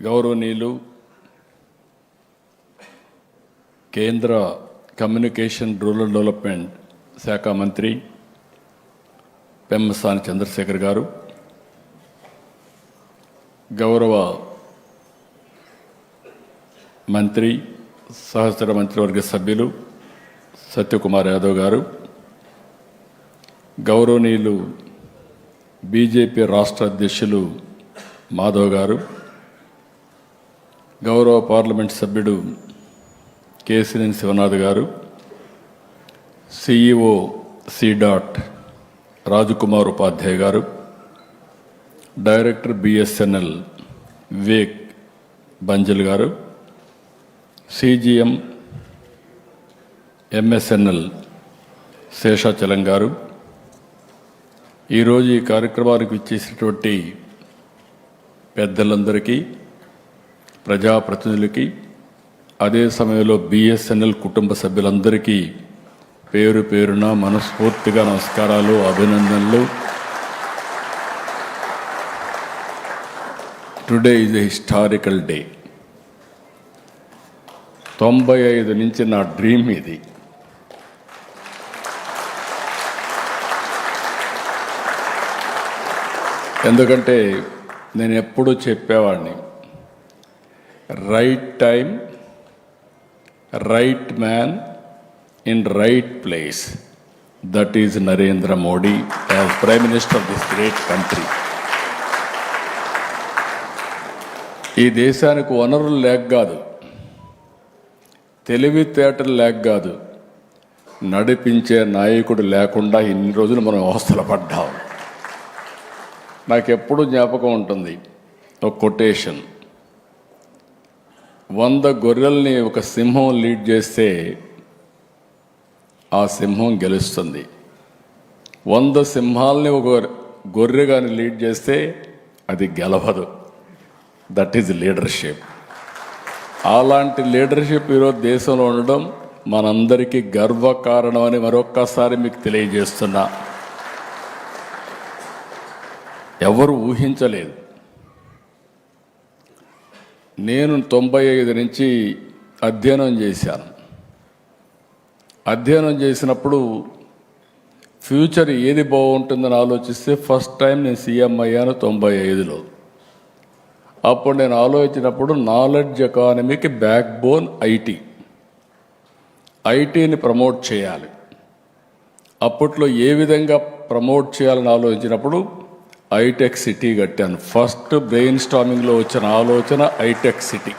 గౌరవనీయులు కేంద్ర communication rural development శాఖ మంత్రి పెమ్మసాని చంద్రశేఖర్ గారు గౌరవ మంత్రి సహచర మంత్రివర్గ సభ్యులు సత్యకుమార్ యాదవ్ గారు గౌరవనీయులు బీజేపీ రాష్ట్ర అధ్యక్షులు మాధవ్ గారు గౌరవ పార్లమెంట్ సభ్యుడు కేసినేని శివనాథ్ గారు సిఈఓ సిడాట్ రాజకుమార్ ఉపాధ్యాయ గారు డైరెక్టర్ బిఎస్ఎన్ఎల్ వివేక్ బంజల్ గారు సిజిఎం ఎంఎస్ఎన్ఎల్ శేషాచలం గారు. ఈరోజు ఈ కార్యక్రమానికి ఇచ్చేసినటువంటి పెద్దలందరికీ ప్రజాప్రతినిధులకి అదే సమయంలో బిఎస్ఎన్ఎల్ కుటుంబ సభ్యులందరికీ పేరు పేరున మనస్ఫూర్తిగా నమస్కారాలు అభినందనలు. Today is a historical day తొంభై ఐదు నుంచి నా డ్రీమ్ ఇది. ఎందుకంటే నేను ఎప్పుడూ చెప్పేవాడిని right time right man in right place that is Narendra Modi as prime minister of this great country ఈ దేశానికి వనరులు లేక కాదు తెలివితేటలు లేక కాదు నడిపించే నాయకుడు లేకుండా ఇన్ని రోజులు మనం అవస్థలు పడ్డాం. నాకు ఎప్పుడూ జ్ఞాపకం ఉంటుంది ఒక కొటేషన్. వంద గొర్రెల్ని ఒక సింహం లీడ్ చేస్తే ఆ సింహం గెలుస్తుంది. వంద సింహాల్ని ఒక గొర్రె కానీ లీడ్ చేస్తే అది గెలవదు. దట్ ఈజ్ లీడర్షిప్ అలాంటి లీడర్షిప్ ఈరోజు దేశంలో ఉండడం మనందరికీ గర్వకారణం అని మరొక్కసారి మీకు తెలియజేస్తున్నా. ఎవరు ఊహించలేదు. నేను తొంభై ఐదు నుంచి అధ్యయనం చేశాను. అధ్యయనం చేసినప్పుడు ఫ్యూచర్ ఏది బాగుంటుందని ఆలోచిస్తే ఫస్ట్ టైం నేను సీఎం అయ్యాను తొంభై ఐదులో. అప్పుడు నేను ఆలోచించినప్పుడు నాలెడ్జ్ ఎకానమీకి బ్యాక్ బోన్ ఐటీ ఐటీని ప్రమోట్ చేయాలి. అప్పట్లో ఏ విధంగా ప్రమోట్ చేయాలని ఆలోచించినప్పుడు ఐటెక్ సిటీ కట్టాను. ఫస్ట్ బ్రెయిన్ స్టామింగ్లో వచ్చిన ఆలోచన ఐటెక్ సిటీ.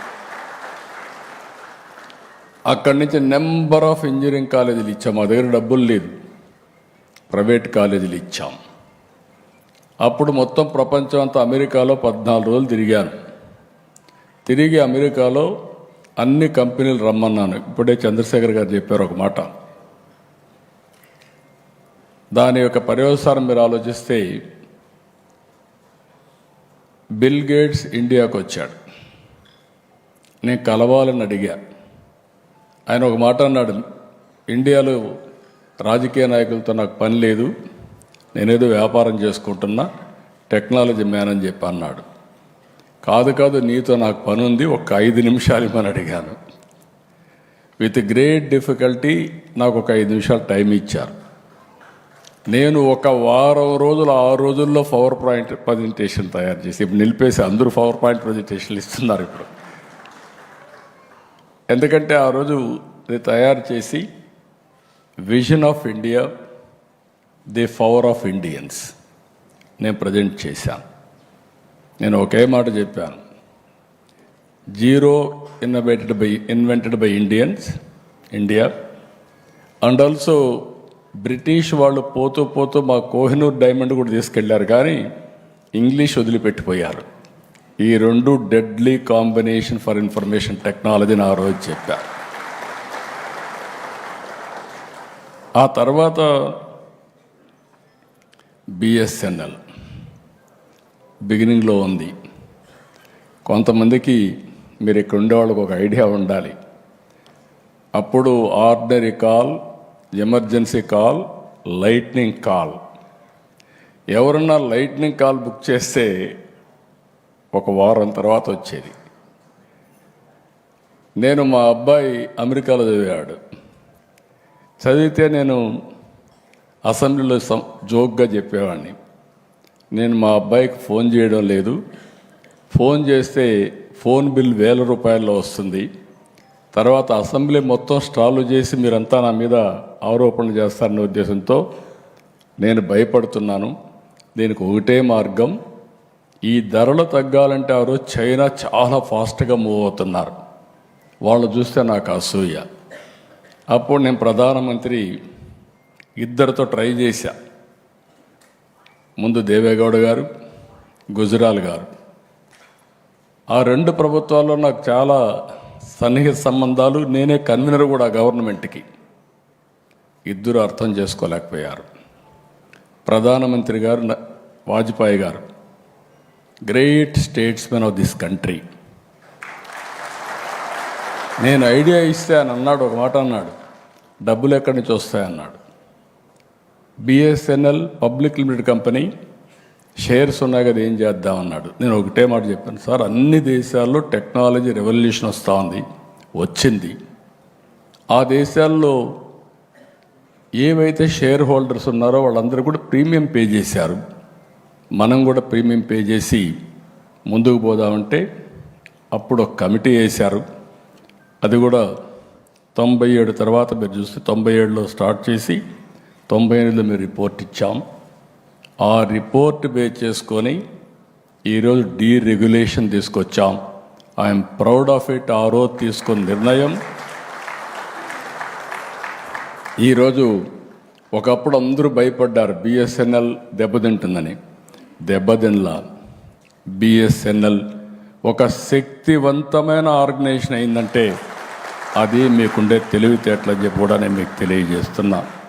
అక్కడి నుంచి నెంబర్ ఆఫ్ ఇంజనీరింగ్ కాలేజీలు ఇచ్చాం. మా దగ్గర డబ్బులు లేదు. ప్రైవేట్ కాలేజీలు ఇచ్చాం. అప్పుడు మొత్తం ప్రపంచం అంతా అమెరికాలో పద్నాలుగు రోజులు తిరిగాను. తిరిగి అమెరికాలో అన్ని కంపెనీలు రమ్మన్నాను. ఇప్పుడే చంద్రశేఖర్ గారు చెప్పారు ఒక మాట. దాని యొక్క పర్యవసానం మీరు ఆలోచిస్తే బిల్ గేట్స్ ఇండియాకు వచ్చాడు నేను కలవాలని అడిగా. ఆయన ఒక మాట అన్నాడు ఇండియాలో రాజకీయ నాయకులతో నాకు పని లేదు నేనేదో వ్యాపారం చేసుకుంటున్నా టెక్నాలజీ మ్యాన్ అని చెప్పి అన్నాడు. కాదు కాదు నీతో నాకు పని ఉంది ఒక ఐదు నిమిషాలు ఇవ్వని అడిగాను. విత్ గ్రేట్ డిఫికల్టీ నాకు ఒక ఐదు నిమిషాలు టైం ఇచ్చారు. నేను ఒక వారం రోజులు ఆరు రోజుల్లో పవర్ పాయింట్ ప్రజెంటేషన్ తయారు చేసి ఇప్పుడు నిలిపేసి అందరూ పవర్ పాయింట్ ప్రజెంటేషన్లు ఇస్తున్నారు ఇప్పుడు. ఎందుకంటే ఆ రోజు ఇది తయారు చేసి vision of India the power of Indians నేను ప్రజెంట్ చేశాను. నేను ఒకే మాట చెప్పాను. Zero innovated by invented by Indians India and also British వాళ్ళు పోతూ పోతూ మా కోహినూర్ డైమండ్ కూడా తీసుకెళ్ళారు కానీ ఇంగ్లీష్ వదిలిపెట్టిపోయారు. ఈ రెండు డెడ్లీ కాంబినేషన్ ఫర్ ఇన్ఫర్మేషన్ టెక్నాలజీని ఆ రోజు చెప్పారు. ఆ తర్వాత బిఎస్ఎన్ఎల్ బిగినింగ్లో ఉంది. కొంతమందికి మీరు ఇక్కడ ఉండేవాళ్ళకి ఒక ఐడియా ఉండాలి. అప్పుడు ordinary call emergency call lightning call. ఎవరన్నా లైట్నింగ్ కాల్ బుక్ చేస్తే ఒక వారం తర్వాత వచ్చేది. నేను మా అబ్బాయి అమెరికాలో చదివాడు. చదివితే నేను అసెంబ్లీలో జోక్గా చెప్పేవాడిని. నేను మా అబ్బాయికి ఫోన్ చేయడం లేదు. ఫోన్ చేస్తే ఫోన్ బిల్ వేల రూపాయల్లో వస్తుంది. తర్వాత అసెంబ్లీ మొత్తం స్టాలు చేసి మీరంతా నా మీద ఆరోపణలు చేస్తారనే ఉద్దేశంతో నేను భయపడుతున్నాను. దీనికి ఒకటే మార్గం ఈ ధరలు తగ్గాలంటే ఆ రోజు చైనా చాలా ఫాస్ట్గా మూవ్ అవుతున్నారు. వాళ్ళు చూస్తే నాకు అసూయ. అప్పుడు నేను ప్రధానమంత్రి ఇద్దరితో ట్రై చేశా. ముందు దేవేగౌడ గారు గుజరాల్ గారు. ఆ రెండు ప్రభుత్వాల్లో నాకు చాలా సన్నిహిత సంబంధాలు నేనే కన్వీనర్ కూడా గవర్నమెంట్కి. ఇద్దరు అర్థం చేసుకోలేకపోయారు. ప్రధానమంత్రి గారు న- వాజ్పేయి గారు great statesmen of this country నేను ఐడియా ఇస్తే అని అన్నాడు ఒక మాట అన్నాడు. డబ్బులు ఎక్కడి నుంచి వస్తాయన్నాడు. BSNL public limited company shares ఉన్నాయి కదా ఏం చేద్దాం అన్నాడు. నేను ఒకటే మాట చెప్పాను సార్ అన్ని దేశాల్లో టెక్నాలజీ రెవల్యూషన్ వస్తూ ఉంది వచ్చింది. ఆ దేశాల్లో ఏవైతే షేర్ హోల్డర్స్ ఉన్నారో వాళ్ళందరూ కూడా ప్రీమియం పే చేశారు. మనం కూడా ప్రీమియం పే చేసి ముందుకు పోదామంటే అప్పుడు ఒక కమిటీ వేశారు. అది కూడా తొంభై ఏడు తర్వాత మీరు చూస్తే తొంభై ఏడులో స్టార్ట్ చేసి తొంభై ఎనిమిదిలో మీరు రిపోర్ట్ ఇచ్చాం. ఆ రిపోర్ట్ బేస్ చేసుకొని ఈరోజు డీరెగ్యులేషన్ తీసుకొచ్చాం. ఐఎమ్ ప్రౌడ్ ఆఫ్ ఇట్ ఆ రోజు తీసుకున్న నిర్ణయం. ఈరోజు ఒకప్పుడు అందరూ భయపడ్డారు బిఎస్ఎన్ఎల్ దెబ్బతింటుందని. దెబ్బతినలా. బిఎస్ఎన్ఎల్ ఒక శక్తివంతమైన ఆర్గనైజేషన్ అయిందంటే అది మీకుండే తెలివితేటలని చెప్పి కూడా నేను మీకు తెలియజేస్తున్నాను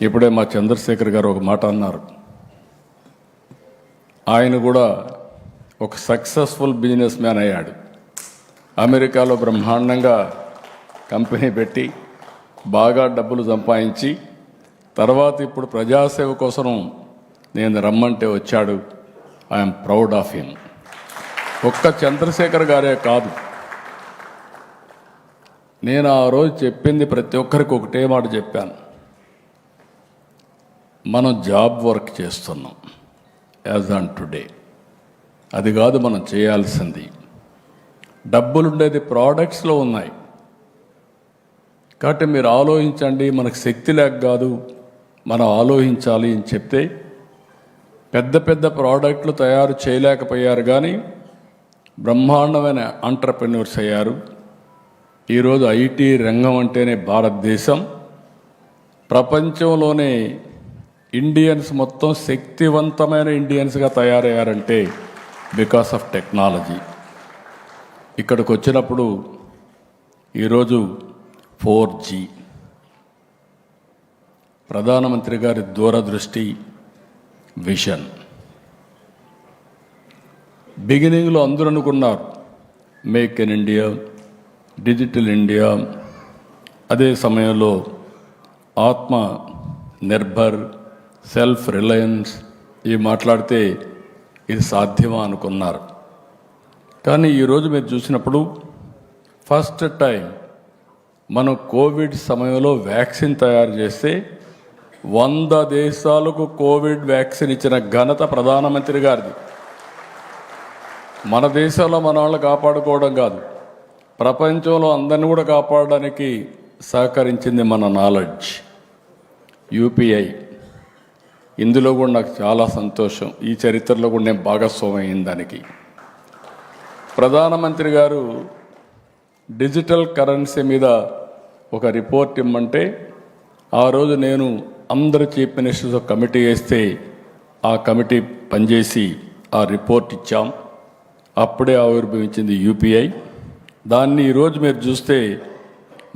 ఇప్పుడే మా చంద్రశేఖర్ గారు ఒక మాట అన్నారు. ఆయన కూడా ఒక సక్సెస్ఫుల్ బిజినెస్ మ్యాన్ అయ్యాడు. అమెరికాలో బ్రహ్మాండంగా కంపెనీ పెట్టి బాగా డబ్బులు సంపాదించి తర్వాత ఇప్పుడు ప్రజాసేవ కోసం నేను రమ్మంటే వచ్చాడు. ఐఎమ్ ప్రౌడ్ ఆఫ్ హిమ్ ఒక్క చంద్రశేఖర్ గారే కాదు. నేను ఆ రోజు చెప్పింది ప్రతి ఒక్కరికి ఒకటే మాట చెప్పాను. మనం జాబ్ వర్క్ చేస్తున్నాం యాజ్ ఆన్ టుడే. అది కాదు మనం చేయాల్సింది. డబ్బులుండేది ప్రోడక్ట్స్లో ఉన్నాయి. కాబట్టి మీరు ఆలోచించండి మనకు శక్తి లేక కాదు మనం ఆలోచించాలి అని చెప్తే పెద్ద పెద్ద ప్రోడక్ట్లు తయారు చేయలేకపోయారు కానీ బ్రహ్మాండమైన ఆంటర్ప్రెన్యూర్స్ అయ్యారు. ఈరోజు ఐటీ రంగం అంటేనే భారతదేశం. ప్రపంచంలోనే ఇండియన్స్ మొత్తం శక్తివంతమైన ఇండియన్స్గా తయారయ్యారంటే బికాస్ ఆఫ్ టెక్నాలజీ ఇక్కడికి వచ్చినప్పుడు ఈరోజు ఫోర్ జీ ప్రధానమంత్రి గారి దూరదృష్టి విషన్ బిగినింగ్లో అందరూ అనుకున్నారు make in India digital India అదే సమయంలో ఆత్మ నిర్భర్ సెల్ఫ్ రిలయన్స్ ఇవి మాట్లాడితే ఇది సాధ్యమా అనుకున్నారు. కానీ ఈరోజు మీరు చూసినప్పుడు ఫస్ట్ టైం మనం కోవిడ్ సమయంలో వ్యాక్సిన్ తయారు చేస్తే వంద దేశాలకు కోవిడ్ వ్యాక్సిన్ ఇచ్చిన ఘనత ప్రధానమంత్రి గారిది. మన దేశంలో మన వాళ్ళు కాపాడుకోవడం కాదు ప్రపంచంలో అందరిని కూడా కాపాడడానికి సహకరించింది మన నాలెడ్జ్ యూపీఐ ఇందులో కూడా నాకు చాలా సంతోషం. ఈ చరిత్రలో కూడా నేను భాగస్వామ్యం దానికి. ప్రధానమంత్రి గారు డిజిటల్ కరెన్సీ మీద ఒక రిపోర్ట్ ఇమ్మంటే ఆ రోజు నేను అందరు చీఫ్ మినిస్టర్స్ ఒక కమిటీ వేస్తే ఆ కమిటీ పనిచేసి ఆ రిపోర్ట్ ఇచ్చాం. అప్పుడే ఆవిర్భవించింది యూపీఐ. దాన్ని ఈరోజు మీరు చూస్తే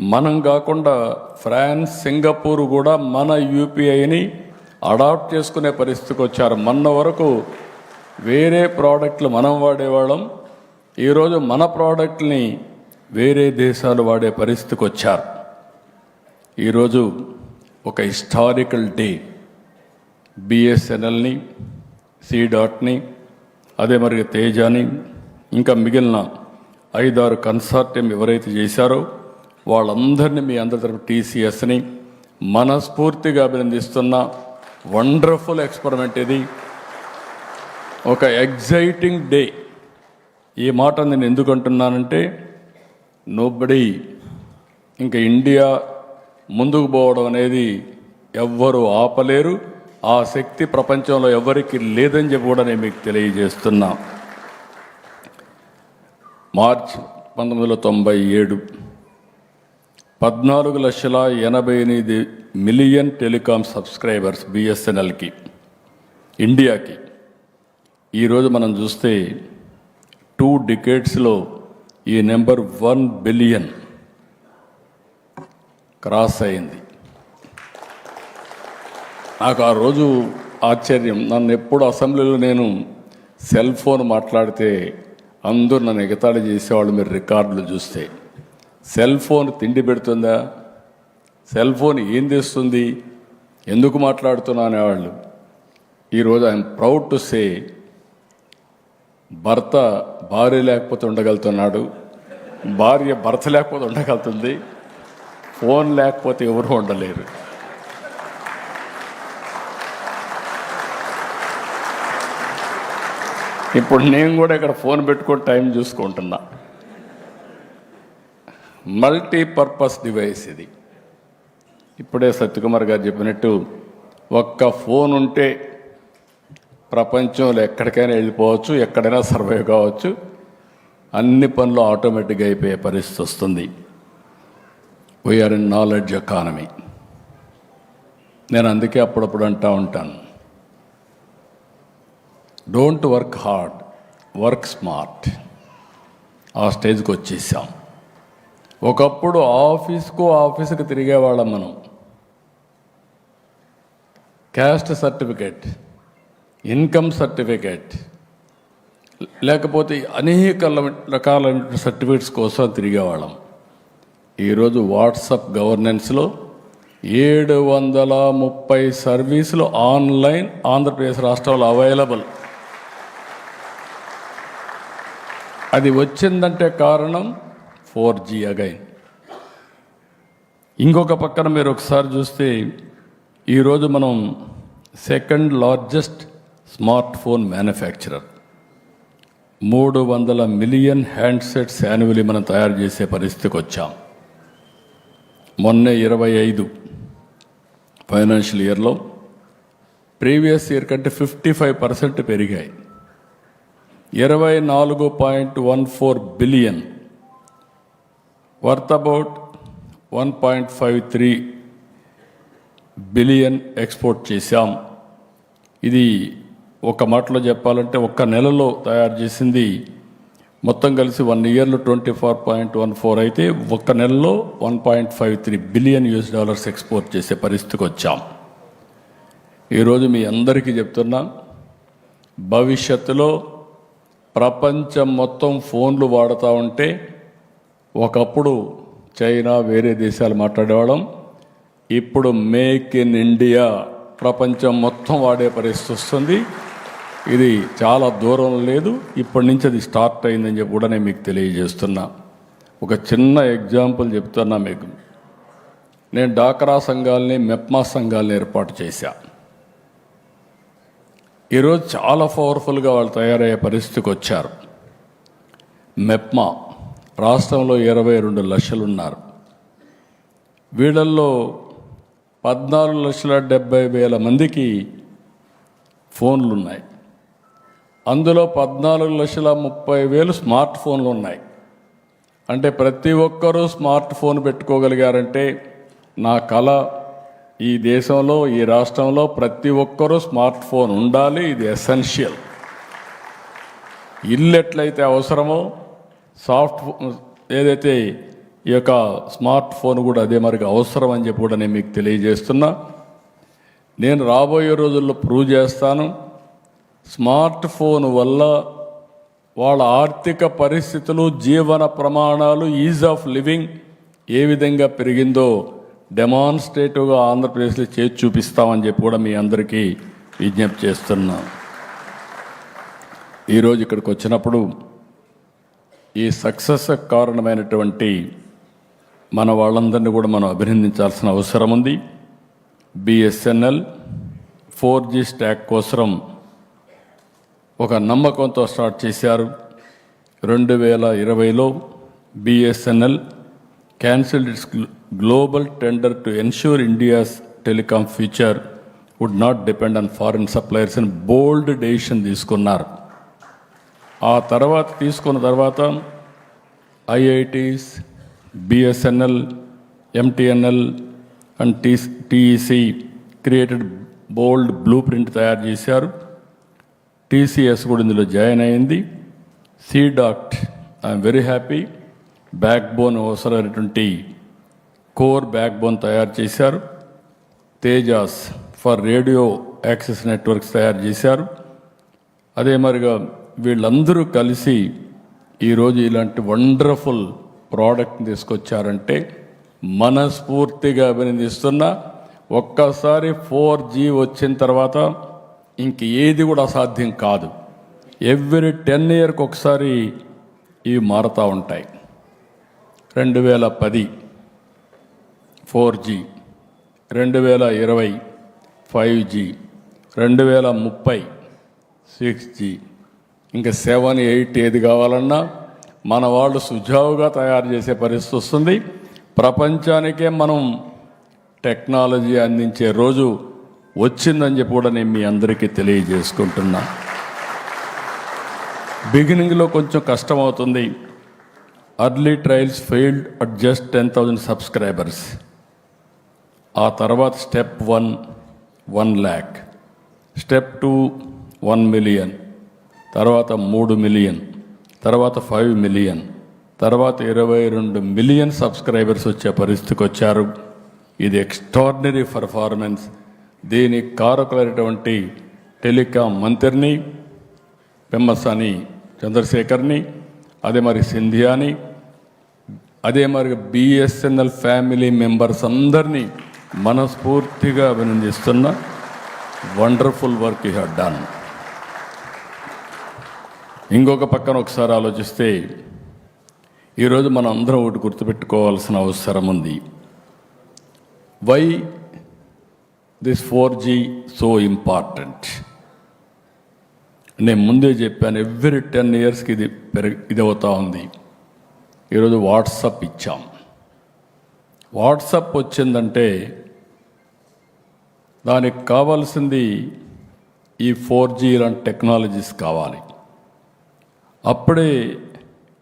మనం కాకుండా ఫ్రాన్స్ సింగపూర్ కూడా మన యూపీఐని అడాప్ట్ చేసుకునే పరిస్థితికి వచ్చారు. మొన్న వరకు వేరే ప్రోడక్ట్లు మనం వాడేవాళ్ళం. ఈరోజు మన ప్రోడక్ట్ని వేరే దేశాలు వాడే పరిస్థితికి వచ్చారు. ఈరోజు ఒక హిస్టారికల్ డే. బిఎస్ఎన్ఎల్ని సి డాట్ని అదే మరి తేజాని ఇంకా మిగిలిన ఐదారు కన్సార్టియం ఎవరైతే చేశారో వాళ్ళందరినీ మీ అందరి తరపు టీసీఎస్ని మనస్ఫూర్తిగా అభినందిస్తున్న. వండర్ఫుల్ ఎక్స్పెరిమెంట్ ఇది. ఒక ఎగ్జైటింగ్ డే. ఈ మాట నేను ఎందుకు అంటున్నానంటే నోబడి ఇంకా ఇండియా ముందుకు పోవడం అనేది ఎవ్వరూ ఆపలేరు. ఆ శక్తి ప్రపంచంలో ఎవరికి లేదని చెప్పి కూడా నేను మీకు తెలియజేస్తున్నా. మార్చ్ పంతొమ్మిది వందల తొంభై ఏడు. పద్నాలుగు లక్షల ఎనభై ఎనిమిది మిలియన్ టెలికాం సబ్స్క్రైబర్స్ బిఎస్ఎన్ఎల్కి ఇండియాకి. ఈరోజు మనం చూస్తే టూ డికేట్స్లో ఈ నెంబర్ వన్ బిలియన్ క్రాస్ అయింది. నాకు ఆ రోజు ఆశ్చర్యం. నన్ను ఎప్పుడు అసెంబ్లీలో నేను సెల్ ఫోన్ మాట్లాడితే అందరూ నన్ను ఎగతాళి చేసేవాళ్ళు మీరు రికార్డులు చూస్తే. సెల్ ఫోన్ తిండి పెడుతుందా? సెల్ ఫోన్ ఏం తెస్తుంది? ఎందుకు మాట్లాడుతున్నా అనేవాళ్ళు. ఈరోజు ఐఎమ్ ప్రౌడ్ టు సే భర్త భార్య లేకపోతే ఉండగలుగుతున్నాడు. భార్య భర్త లేకపోతే ఉండగలుగుతుంది. ఫోన్ లేకపోతే ఎవరు ఉండలేరు. ఇప్పుడు నేను కూడా ఇక్కడ ఫోన్ పెట్టుకొని టైం చూసుకుంటున్నా. మల్టీపర్పస్ డివైస్ ఇది. ఇప్పుడే సత్యకుమార్ గారు చెప్పినట్టు ఒక్క ఫోన్ ఉంటే ప్రపంచంలో ఎక్కడికైనా వెళ్ళిపోవచ్చు ఎక్కడైనా సర్వైవ్ కావచ్చు అన్ని పనులు ఆటోమేటిక్గా అయిపోయే పరిస్థితి వస్తుంది. వీఆర్ ఇన్ నాలెడ్జ్ ఎకానమీ నేను అందుకే అప్పుడప్పుడు అంటూ ఉంటాను. Don't work hard work smart ఆ స్టేజ్కి వచ్చేసాం. ఒకప్పుడు ఆఫీస్కు ఆఫీసుకు తిరిగేవాళ్ళం మనం. క్యాస్ట్ సర్టిఫికేట్ ఇన్కమ్ సర్టిఫికేట్ లేకపోతే అనేక రకాల సర్టిఫికేట్స్ కోసం తిరిగేవాళ్ళం. ఈరోజు వాట్సప్ గవర్నెన్స్లో ఏడు వందల ముప్పై సర్వీసులు ఆన్లైన్ ఆంధ్రప్రదేశ్ రాష్ట్రంలో అవైలబుల్. అది వచ్చిందంటే కారణం ఫోర్ జీ అగైన్ ఇంకొక పక్కన మీరు ఒకసారి చూస్తే ఈరోజు మనం second largest smartphone manufacturer మూడు వందల మిలియన్ హ్యాండ్సెట్స్ యాన్యువలీ మనం తయారు చేసే పరిస్థితికి వచ్చాం. మొన్న ఇరవై ఐదు ఫైనాన్షియల్ ఇయర్లో ప్రీవియస్ ఇయర్ కంటే ఫిఫ్టీ ఫైవ్ పర్సెంట్ పెరిగాయి. ఇరవై నాలుగు point one four billion worth about one point five three billion export చేశాం. ఇది ఒక మాటలో చెప్పాలంటే ఒక్క నెలలో తయారు చేసింది. మొత్తం కలిసి వన్ ఇయర్లో twenty four point one four అయితే ఒక్క నెలలో one point five three billion US dollars export చేసే పరిస్థితికి వచ్చాం. ఈరోజు మీ అందరికీ చెప్తున్నా భవిష్యత్తులో ప్రపంచం మొత్తం ఫోన్లు వాడుతూ ఉంటే ఒకప్పుడు చైనా వేరే దేశాలు మాట్లాడేవాళ్ళం. ఇప్పుడు మేక్ ఇన్ ఇండియా ప్రపంచం మొత్తం వాడే పరిస్థితి వస్తుంది. ఇది చాలా దూరం లేదు. ఇప్పటి నుంచి అది స్టార్ట్ అయిందని చెప్పి కూడా నేను మీకు తెలియజేస్తున్నా. ఒక చిన్న ఎగ్జాంపుల్ చెప్తున్నా మీకు. నేను డాక్రా సంఘాలని మెప్మా సంఘాలని ఏర్పాటు చేశా. ఈరోజు చాలా పవర్ఫుల్గా వాళ్ళు తయారయ్యే పరిస్థితికి వచ్చారు. మెప్మా. రాష్ట్రంలో ఇరవై రెండు లక్షలు ఉన్నారు వీళ్ళల్లో పద్నాలుగు లక్షల డెబ్బై వేల మందికి ఫోన్లు ఉన్నాయి అందులో పద్నాలుగు లక్షల ముప్పై వేలు స్మార్ట్ ఫోన్లు ఉన్నాయి. అంటే ప్రతి ఒక్కరూ స్మార్ట్ ఫోన్ పెట్టుకోగలిగారంటే నా కళ ఈ దేశంలో ఈ రాష్ట్రంలో ప్రతి ఒక్కరూ స్మార్ట్ ఫోన్ ఉండాలి. ఇది ఎసెన్షియల్. ఇల్లు ఎట్లయితే అవసరమో సాఫ్ట్ ఏదైతే ఈ యొక్క స్మార్ట్ ఫోన్ కూడా అదే మరికి అవసరం అని చెప్పి కూడా నేను మీకు తెలియజేస్తున్నా. నేను రాబోయే రోజుల్లో ప్రూవ్ చేస్తాను. స్మార్ట్ ఫోన్ వల్ల వాళ్ళ ఆర్థిక పరిస్థితులు జీవన ప్రమాణాలు ఈజ్ ఆఫ్ లివింగ్ ఏ విధంగా పెరిగిందో డెమాన్స్ట్రేటివ్గా ఆంధ్రప్రదేశ్లో చేసి చూపిస్తామని చెప్పి కూడా మీ అందరికీ విజ్ఞప్తి చేస్తున్నాను ఈరోజు ఇక్కడికి వచ్చినప్పుడు ఈ సక్సెస్ కారణమైనటువంటి మన వాళ్ళందరినీ కూడా మనం అభినందించాల్సిన అవసరం ఉంది. బిఎస్ఎన్ఎల్ ఫోర్ జీ స్టాక్ కోసం ఒక నమ్మకంతో స్టార్ట్ చేశారు. రెండు వేల ఇరవైలో BSNL cancelled its global tender to ensure India's telecom future would not depend on foreign suppliers అని బోల్డ్ డెసిషన్ తీసుకున్నారు. ఆ తర్వాత తీసుకున్న తర్వాత IITs BSNL MTNL and T TEC created bold blueprint తయారు చేశారు. టీసీఎస్ కూడా ఇందులో జాయిన్ అయింది. CDAC I'm very happy. Backbone అవసరమైనటువంటి కోర్ బ్యాక్ బోన్ తయారు చేశారు. Tejas for radio access networks తయారు చేశారు. అదే మరిగా వీళ్ళందరూ కలిసి ఈరోజు ఇలాంటి వండర్ఫుల్ ప్రోడక్ట్ తీసుకొచ్చారంటే మనస్ఫూర్తిగా అభినందిస్తున్నా. ఒక్కసారి ఫోర్ జీ వచ్చిన తర్వాత ఇంక ఏది కూడా అసాధ్యం కాదు. ఎవ్రీ టెన్ ఇయర్కి ఒకసారి ఇవి మారుతూ ఉంటాయి. రెండు వేల పది ఫోర్ జీ రెండు వేల ఇరవై ఫైవ్ జీ రెండు వేల ముప్పై సిక్స్ జీ. ఇంకా సెవెన్ ఎయిట్ ఏది కావాలన్నా మన వాళ్ళు సుజావుగా తయారు చేసే పరిస్థితి వస్తుంది. ప్రపంచానికే మనం టెక్నాలజీ అందించే రోజు వచ్చిందని చెప్పి కూడా నేను మీ అందరికీ తెలియజేసుకుంటున్నా. బిగినింగ్లో కొంచెం కష్టం అవుతుంది early trials failed at just ten thousand subscribers. ఆ తర్వాత step one one lakh. Step two one million. తర్వాత మూడు మిలియన్ తర్వాత ఫైవ్ మిలియన్ తర్వాత ఇరవై రెండు మిలియన్ సబ్స్క్రైబర్స్ వచ్చే పరిస్థితికి వచ్చారు. ఇది ఎక్స్ట్రాడినరీ పర్ఫార్మెన్స్. దీనికి కారకులైనటువంటి టెలికాం మంత్రిని పెమ్మసాని చంద్రశేఖర్ని అదే మరి సింధియాని అదే మరి బిఎస్ఎన్ఎల్ ఫ్యామిలీ మెంబర్స్ అందరినీ మనస్ఫూర్తిగా అభినందిస్తున్న wonderful work you have done. ఇంకొక పక్కన ఒకసారి ఆలోచిస్తే ఈరోజు మనం అందరం ఒకటి గుర్తుపెట్టుకోవాల్సిన అవసరం ఉంది. Why this four G so important? నేను ముందే చెప్పాను ఎవ్రీ టెన్ ఇయర్స్కి ఇది పెరిగి ఇది అవుతూ ఉంది. ఈరోజు వాట్సప్ ఇచ్చాం. వాట్సప్ వచ్చిందంటే దానికి కావాల్సింది ఈ ఫోర్ జీ లాంటి టెక్నాలజీస్ కావాలి. అప్పుడే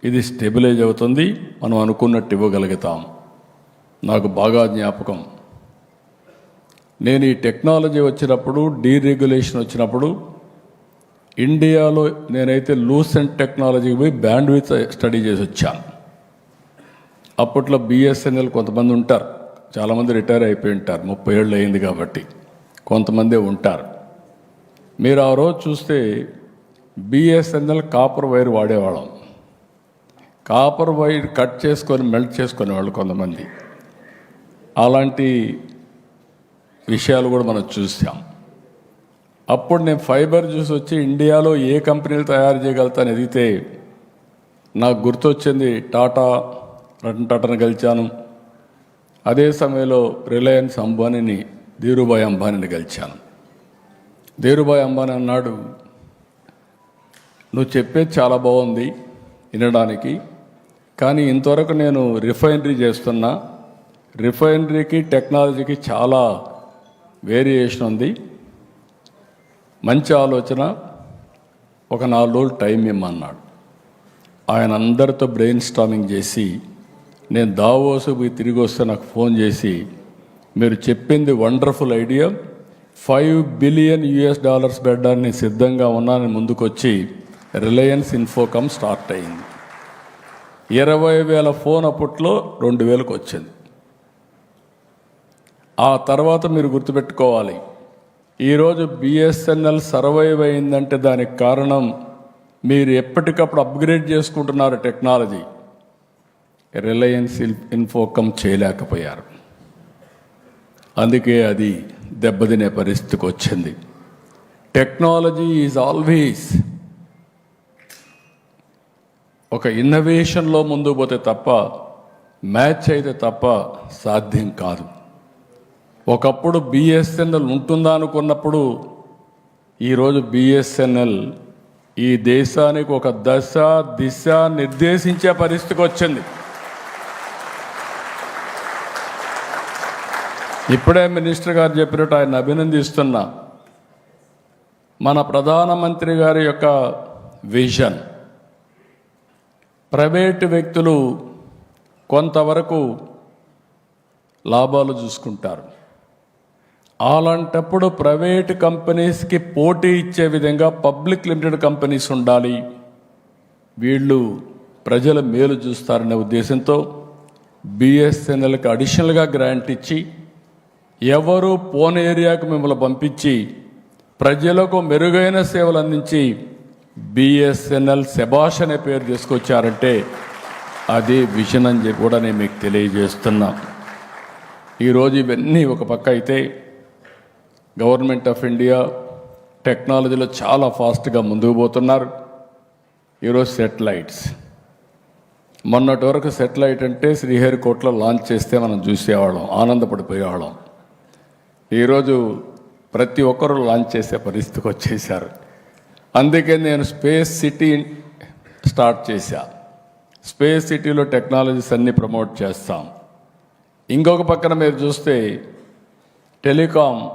ఇది స్టెబిలైజ్ అవుతుంది. మనం అనుకున్నట్టు ఇవ్వగలుగుతాం. నాకు బాగా జ్ఞాపకం. నేను ఈ టెక్నాలజీ వచ్చినప్పుడు డీరెగ్యులేషన్ వచ్చినప్పుడు ఇండియాలో నేనైతే లూసెంట్ టెక్నాలజీకి పోయి బ్యాండ్ విత్ స్టడీ చేసి వచ్చాను. అప్పట్లో బిఎస్ఎన్ఎల్ కొంతమంది ఉంటారు. చాలామంది రిటైర్ అయిపోయి ఉంటారు. ముప్పై ఏళ్ళు అయింది కాబట్టి కొంతమందే ఉంటారు. మీరు ఆ రోజు చూస్తే బిఎస్ఎన్ఎల్ కాపర్ వైర్ వాడేవాళ్ళం. కాపర్ వైర్ కట్ చేసుకొని మెల్ట్ చేసుకునే వాళ్ళు కొంతమంది. అలాంటి విషయాలు కూడా మనం చూసాం. అప్పుడు నేను ఫైబర్ చూసి వచ్చి ఇండియాలో ఏ కంపెనీలు తయారు చేయగలుగుతాను ఎదిగితే నాకు గుర్తొచ్చింది టాటా రతన్ టాటాను గెలిచాను. అదే సమయంలో రిలయన్స్ అంబానీని ధీరుభాయ్ అంబానీని గెలిచాను. ధీరుభాయ్ అంబానీ అన్నాడు నువ్వు చెప్పేది చాలా బాగుంది వినడానికి. కానీ ఇంతవరకు నేను రిఫైనరీ చేస్తున్నా. రిఫైనరీకి టెక్నాలజీకి చాలా వేరియేషన్ ఉంది. మంచి ఆలోచన. ఒక నాలుగు రోజులు టైం ఇమ్మన్నాడు. ఆయన అందరితో బ్రెయిన్ స్టామింగ్ చేసి నేను దావోసు తిరిగి వస్తే నాకు ఫోన్ చేసి మీరు చెప్పింది wonderful idea. Five billion US dollars పెట్టడానికి సిద్ధంగా ఉన్నానని ముందుకొచ్చి రిలయన్స్ ఇన్ఫోకమ్ స్టార్ట్ అయింది. ఇరవై వేల ఫోన్ అప్పట్లో రెండు వేలకు వచ్చింది. ఆ తర్వాత మీరు గుర్తుపెట్టుకోవాలి ఈరోజు బిఎస్ఎన్ఎల్ సర్వైవ్ అయిందంటే దానికి కారణం మీరు ఎప్పటికప్పుడు అప్గ్రేడ్ చేసుకుంటున్నారు టెక్నాలజీ. రిలయన్స్ ఇన్- ఇన్ఫోకమ్ చేయలేకపోయారు. అందుకే అది దెబ్బతినే పరిస్థితికి వచ్చింది. టెక్నాలజీ ఈజ్ ఆల్వేస్ ఒక ఇన్నోవేషన్లో ముందుకు పోతే తప్ప మ్యాచ్ అయితే తప్ప సాధ్యం కాదు. ఒకప్పుడు బిఎస్ఎన్ఎల్ ఉంటుందా అనుకున్నప్పుడు ఈరోజు బిఎస్ఎన్ఎల్ ఈ దేశానికి ఒక దశ దిశ నిర్దేశించే పరిస్థితికి వచ్చింది. ఇప్పుడే మినిస్టర్ గారు చెప్పినట్టు ఆయన అభినందిస్తున్నా మన ప్రధానమంత్రి గారి యొక్క విజన్ ప్రైవేటు వ్యక్తులు కొంతవరకు లాభాలు చూసుకుంటారు. అలాంటప్పుడు ప్రైవేట్ కంపెనీస్కి పోటీ ఇచ్చే విధంగా పబ్లిక్ లిమిటెడ్ కంపెనీస్ ఉండాలి. వీళ్ళు ప్రజల మేలు చూస్తారనే ఉద్దేశంతో బిఎస్ఎన్ఎల్కి అడిషనల్గా గ్రాంట్ ఇచ్చి ఎవరు పోన్ ఏరియాకు మిమ్మల్ని పంపించి ప్రజలకు మెరుగైన సేవలు అందించి బిఎస్ఎన్ఎల్ శబాష్ అనే పేరు తీసుకొచ్చారంటే అది విజన్ అని చెప్పి కూడా నేను మీకు తెలియజేస్తున్నా. ఈరోజు ఇవన్నీ ఒక పక్క అయితే గవర్నమెంట్ ఆఫ్ ఇండియా టెక్నాలజీలో చాలా ఫాస్ట్గా ముందుకు పోతున్నారు. ఈరోజు సెటిలైట్స్. మొన్నటి వరకు సెటిలైట్ అంటే శ్రీహరికోటలో లాంచ్ చేస్తే మనం చూసేవాళ్ళం ఆనందపడిపోయేవాళ్ళం. ఈరోజు ప్రతి ఒక్కరూ లాంచ్ చేసే పరిస్థితికి వచ్చేసారు అందుకే నేను స్పేస్ సిటీ స్టార్ట్ చేశా. స్పేస్ సిటీలో టెక్నాలజీస్ అన్నీ ప్రమోట్ చేస్తాం. ఇంకొక పక్కన మీరు చూస్తే టెలికాం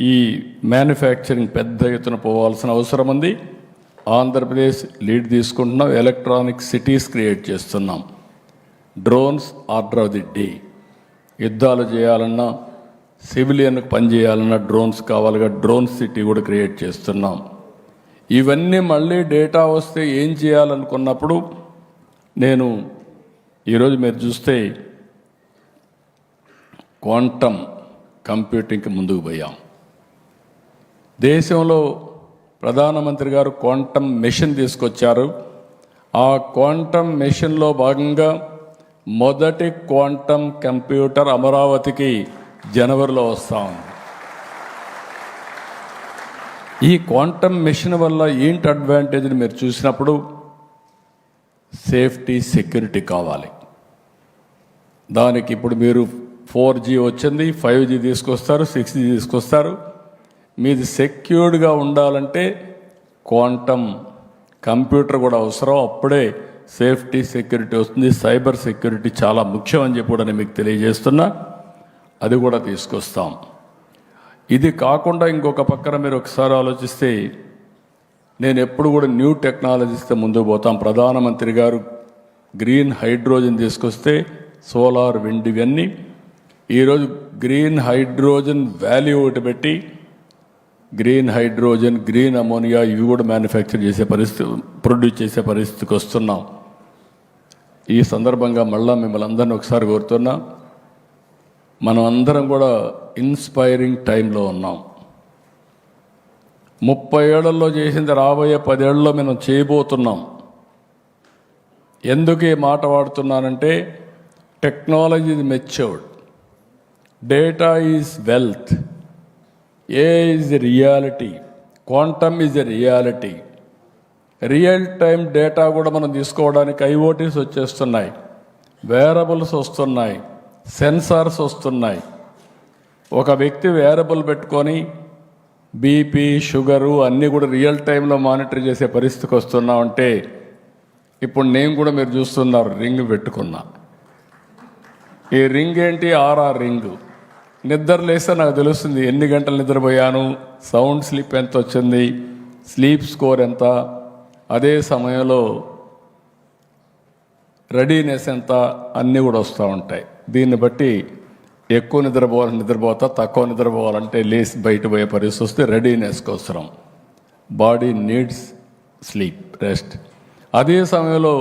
ఈ మ్యానుఫ్యాక్చరింగ్ పెద్ద ఎత్తున పోవాల్సిన అవసరం ఉంది. ఆంధ్రప్రదేశ్ లీడ్ తీసుకుంటున్నాం. ఎలక్ట్రానిక్ సిటీస్ క్రియేట్ చేస్తున్నాం. Drones order of the day. యుద్ధాలు చేయాలన్నా సివిలియన్కు పనిచేయాలన్నా డ్రోన్స్ కావాలిగా డ్రోన్ సిటీ కూడా క్రియేట్ చేస్తున్నాం. ఇవన్నీ మళ్ళీ డేటా వస్తే ఏం చేయాలనుకున్నప్పుడు నేను ఈరోజు మీరు చూస్తే క్వాంటమ్ కంప్యూటింగ్కి ముందుకు పోయాం. దేశంలో ప్రధానమంత్రి గారు క్వాంటమ్ మెషిన్ తీసుకొచ్చారు. ఆ క్వాంటమ్ మెషిన్లో భాగంగా మొదటి క్వాంటమ్ కంప్యూటర్ అమరావతికి జనవరిలో వస్తా. ఉంది ఈ క్వాంటమ్ మెషిన్ వల్ల ఏంటి అడ్వాంటేజ్ మీరు చూసినప్పుడు? సేఫ్టీ సెక్యూరిటీ కావాలి. దానికి ఇప్పుడు మీరు ఫోర్ జీ వచ్చింది ఫైవ్ జీ తీసుకొస్తారు సిక్స్ జీ తీసుకొస్తారు. మీది సెక్యూర్డ్గా ఉండాలంటే క్వాంటమ్ కంప్యూటర్ కూడా అవసరం. అప్పుడే సేఫ్టీ సెక్యూరిటీ వస్తుంది. సైబర్ సెక్యూరిటీ చాలా ముఖ్యం అని చెప్పి కూడా నేను మీకు తెలియజేస్తున్నా. అది కూడా తీసుకొస్తాం. ఇది కాకుండా ఇంకొక పక్కన మీరు ఒకసారి ఆలోచిస్తే నేను ఎప్పుడు కూడా న్యూ టెక్నాలజీస్తో ముందుకు పోతాం. ప్రధానమంత్రి గారు గ్రీన్ హైడ్రోజన్ తీసుకొస్తే సోలార్ విండ్ ఇవన్నీ. ఈరోజు గ్రీన్ హైడ్రోజన్ వాల్యూ ఒకటి పెట్టి గ్రీన్ హైడ్రోజన్ గ్రీన్ అమోనియా ఇవి కూడా మ్యానుఫ్యాక్చర్ చేసే పరిస్థితి ప్రొడ్యూస్ చేసే పరిస్థితికి వస్తున్నాం. ఈ సందర్భంగా మళ్ళా మిమ్మల్ని అందరిని ఒకసారి కోరుతున్నా మనం అందరం కూడా ఇన్స్పైరింగ్ టైంలో ఉన్నాం. ముప్పై ఏళ్ళలో చేసింది రాబోయే పదేళ్ళలో మనం చేయబోతున్నాం. ఎందుకు ఈ మాట వాడుతున్నానంటే technology is matured. Data is wealth. AI is reality? Quantum is a reality. Real time data కూడా మనం తీసుకోవడానికి ఐఓటీస్ వచ్చేస్తున్నాయి. వేరబుల్స్ వస్తున్నాయి. సెన్సార్స్ వస్తున్నాయి. ఒక వ్యక్తి వేరబుల్ పెట్టుకొని బీపీ షుగరు అన్నీ కూడా రియల్ టైంలో మానిటర్ చేసే పరిస్థితికి వస్తున్నామంటే ఇప్పుడు నేను కూడా మీరు చూస్తున్నారు రింగ్ పెట్టుకున్నా. ఈ రింగ్ ఏంటి? RR ring. నిద్ర లేస్తే నాకు తెలుస్తుంది ఎన్ని గంటలు నిద్రపోయాను సౌండ్ స్లీప్ ఎంత వచ్చింది స్లీప్ స్కోర్ ఎంత అదే సమయంలో రెడీనెస్ ఎంత అన్నీ కూడా వస్తూ ఉంటాయి. దీన్ని బట్టి ఎక్కువ నిద్రపోవాలని నిద్రపోతా తక్కువ నిద్రపోవాలంటే లేచి బయట పోయే పరిస్థితి వస్తే రెడీనెస్కి అవసరం. బాడీ నీడ్స్ స్లీప్ రెస్ట్ అదే సమయంలో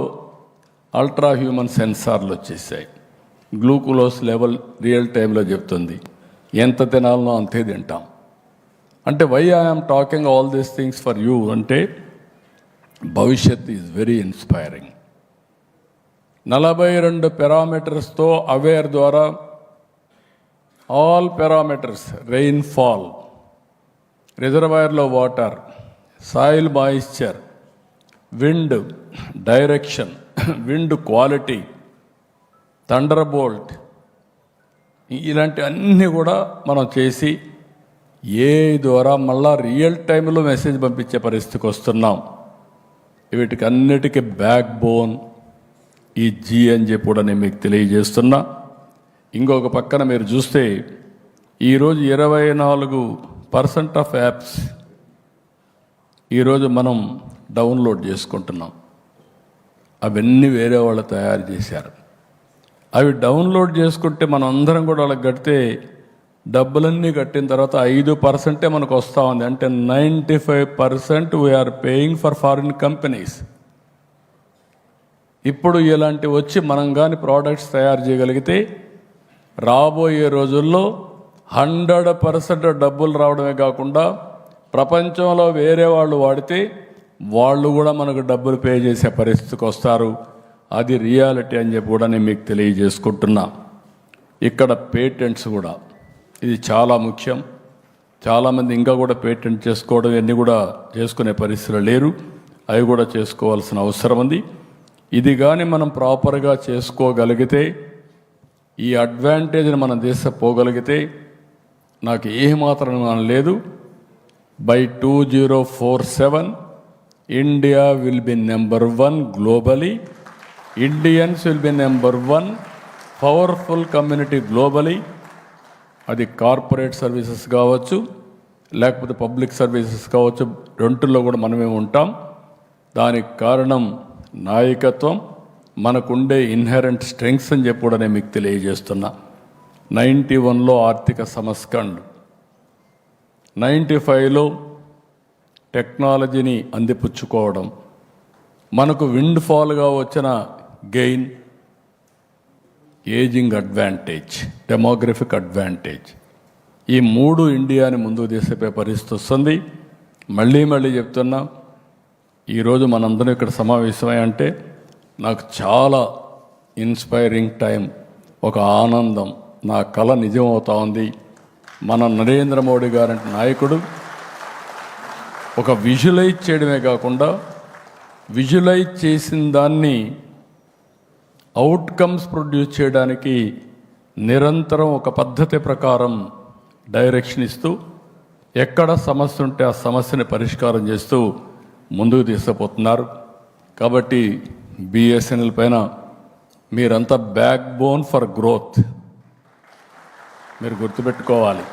అల్ట్రా హ్యూమన్ సెన్సార్లు వచ్చేసాయి. గ్లూకోలోస్ లెవెల్ రియల్ టైంలో చెప్తుంది. ఎంత తినాలనో అంతే తింటాం. అంటే why I'm talking all these things for you అంటే భవిష్యత్ ఈజ్ వెరీ ఇన్స్పైరింగ్ నలభై రెండు పెరామీటర్స్తో అవేర్ ద్వారా ఆల్ పెరామీటర్స్ రెయిన్ఫాల్ రిజర్వాయర్లో water soil moisture wind direction wind quality thunderbolt ఇలాంటి అన్నీ కూడా మనం చేసి ఏ ద్వారా మళ్ళా రియల్ టైంలో మెసేజ్ పంపించే పరిస్థితికి వస్తున్నాం. వీటికి అన్నిటికీ బ్యాక్ బోన్ ఈ జీ అని చెప్పి కూడా నేను మీకు తెలియజేస్తున్నా. ఇంకొక పక్కన మీరు చూస్తే ఈరోజు ఇరవై నాలుగు పర్సెంట్ ఆఫ్ యాప్స్ ఈరోజు మనం డౌన్లోడ్ చేసుకుంటున్నాం. అవన్నీ వేరే వాళ్ళు తయారు చేశారు. అవి డౌన్లోడ్ చేసుకుంటే మనం అందరం కూడా వాళ్ళకి కడితే డబ్బులన్నీ కట్టిన తర్వాత ఐదు పర్సెంటే మనకు వస్తూ ఉంది. అంటే ninety five percent we're paying for foreign companies ఇప్పుడు ఇలాంటి వచ్చి మనం కానీ ప్రోడక్ట్స్ తయారు చేయగలిగితే రాబోయే రోజుల్లో హండ్రెడ్ పర్సెంట్ డబ్బులు రావడమే కాకుండా ప్రపంచంలో వేరే వాళ్ళు వాడితే వాళ్ళు కూడా మనకు డబ్బులు పే చేసే పరిస్థితికి వస్తారు. అది రియాలిటీ అని చెప్పి కూడా నేను మీకు తెలియజేసుకుంటున్నా. ఇక్కడ పేటెంట్స్ కూడా. ఇది చాలా ముఖ్యం. చాలామంది ఇంకా కూడా పేటెంట్ చేసుకోవడం ఇవన్నీ కూడా చేసుకునే పరిస్థితులు లేరు. అవి కూడా చేసుకోవాల్సిన అవసరం ఉంది. ఇది కానీ మనం ప్రాపర్గా చేసుకోగలిగితే ఈ అడ్వాంటేజ్ని మన తీసుకుపోగలిగితే పోగలిగితే నాకు ఏమాత్రం లేదు. By two zero four seven India will be number one globally Indians will be number one powerful community globally అది కార్పొరేట్ సర్వీసెస్ కావచ్చు లేకపోతే పబ్లిక్ సర్వీసెస్ కావచ్చు రెంటుల్లో కూడా మనమే ఉంటాం. దానికి కారణం నాయకత్వం మనకుండే ఇన్హెరెంట్ స్ట్రెంగ్స్ అని చెప్పి కూడా నేను మీకు తెలియజేస్తున్నా. నైంటీ వన్లో ఆర్థిక సంస్కరణ నైంటీ ఫైవ్లో టెక్నాలజీని అందిపుచ్చుకోవడం. మనకు విండ్ ఫాల్గా వచ్చిన gain ageing advantage demographic advantage. ఈ మూడు ఇండియాని ముందుకు తీసేపే పరిస్థితి వస్తుంది. మళ్ళీ మళ్ళీ చెప్తున్నా ఈరోజు మనందరం ఇక్కడ సమావేశమై అంటే నాకు చాలా ఇన్స్పైరింగ్ టైం ఒక ఆనందం నా కళ నిజం అవుతా ఉంది. మన నరేంద్ర మోడీ గారి నాయకుడు ఒక విజువలైజ్ చేయడమే కాకుండా విజువలైజ్ చేసిన దాన్ని అవుట్కమ్స్ ప్రొడ్యూస్ చేయడానికి నిరంతరం ఒక పద్ధతి ప్రకారం డైరెక్షన్ ఇస్తూ ఎక్కడ సమస్య ఉంటే ఆ సమస్యని పరిష్కారం చేస్తూ ముందుకు తీసుకుపోతున్నారు. కాబట్టి బిఎస్ఎన్ఎల్ పైన మీరంతా బ్యాక్ బోన్ ఫర్ గ్రోత్ మీరు గుర్తుపెట్టుకోవాలి.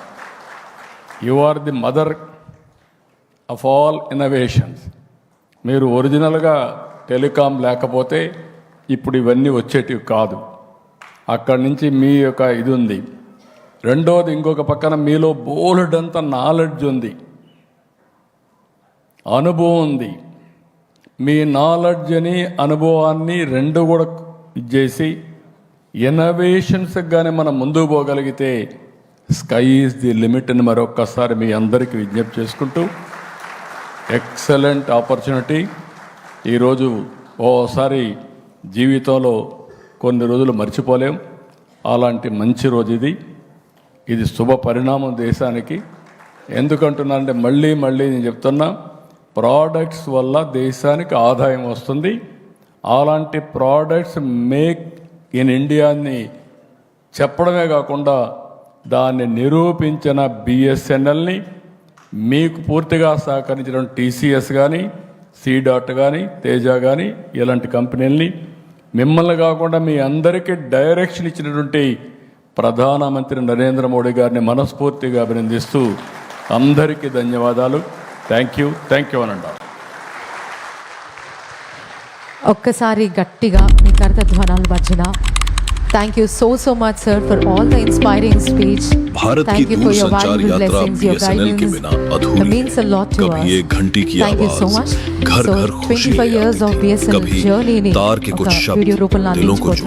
You are the mother of all innovations మీరు ఒరిజినల్గా టెలికాం లేకపోతే ఇప్పుడు ఇవన్నీ వచ్చేటివి కాదు. అక్కడి నుంచి మీ యొక్క ఇది ఉంది. రెండోది ఇంకొక పక్కన మీలో బోలెడంత నాలెడ్జ్ ఉంది. అనుభవం ఉంది. మీ నాలెడ్జ్ని అనుభవాన్ని రెండు కూడా ఇచ్చేసి ఇన్నోవేషన్స్ కానీ మనం ముందుకు పోగలిగితే స్కై ఈజ్ ది లిమిట్ అని మరొక్కసారి మీ అందరికీ విజ్ఞప్తి చేసుకుంటూ ఎక్సలెంట్ ఆపర్చునిటీ ఈరోజు ఓసారి జీవితంలో కొన్ని రోజులు మర్చిపోలేం. అలాంటి మంచి రోజు ఇది. ఇది శుభ పరిణామం దేశానికి ఎందుకంటున్నానంటే మళ్ళీ మళ్ళీ నేను చెప్తున్నా ప్రోడక్ట్స్ వల్ల దేశానికి ఆదాయం వస్తుంది. అలాంటి ప్రోడక్ట్స్ మేక్ ఇన్ ఇండియాని చెప్పడమే కాకుండా దాన్ని నిరూపించిన బిఎస్ఎన్ఎల్ని మీకు పూర్తిగా సహకరించిన టీసీఎస్ కానీ సీడాట్ కానీ తేజ కానీ ఇలాంటి కంపెనీల్ని మిమ్మల్ని కాకుండా మీ అందరికీ డైరెక్షన్ ఇచ్చినటువంటి ప్రధానమంత్రి నరేంద్ర మోడీ గారిని మనస్ఫూర్తిగా అభినందిస్తూ అందరికీ ధన్యవాదాలు. థ్యాంక్ యూ థ్యాంక్ యూ అనండి ఒక్కసారి గట్టిగా మీ కరతధ్వనాలు మధ్యన thank you so so much sir for all the inspiring speech Bharat की థ్యాంక్ యూ ఫర్ యువర్ दूरसंचार వాల్యుబుల్ यात्रा బ్లెస్సింగ్స్ యువర్ बीएसएनएल के बिना अधूरी మీన్స్ అ లాట్ టు कभी ये घंटी की థ్యాంక్ యూ సో आवाज మచ్ घर సో घर खुशी 25 ले ఇయర్స్ आती ఆఫ్ थी। బిఎస్ఎన్ఎల్ कभी జర్నీని तार के कुछ ఒక शब्द వీడియో రూపంలో दिलों को అందించుకోవచ్చు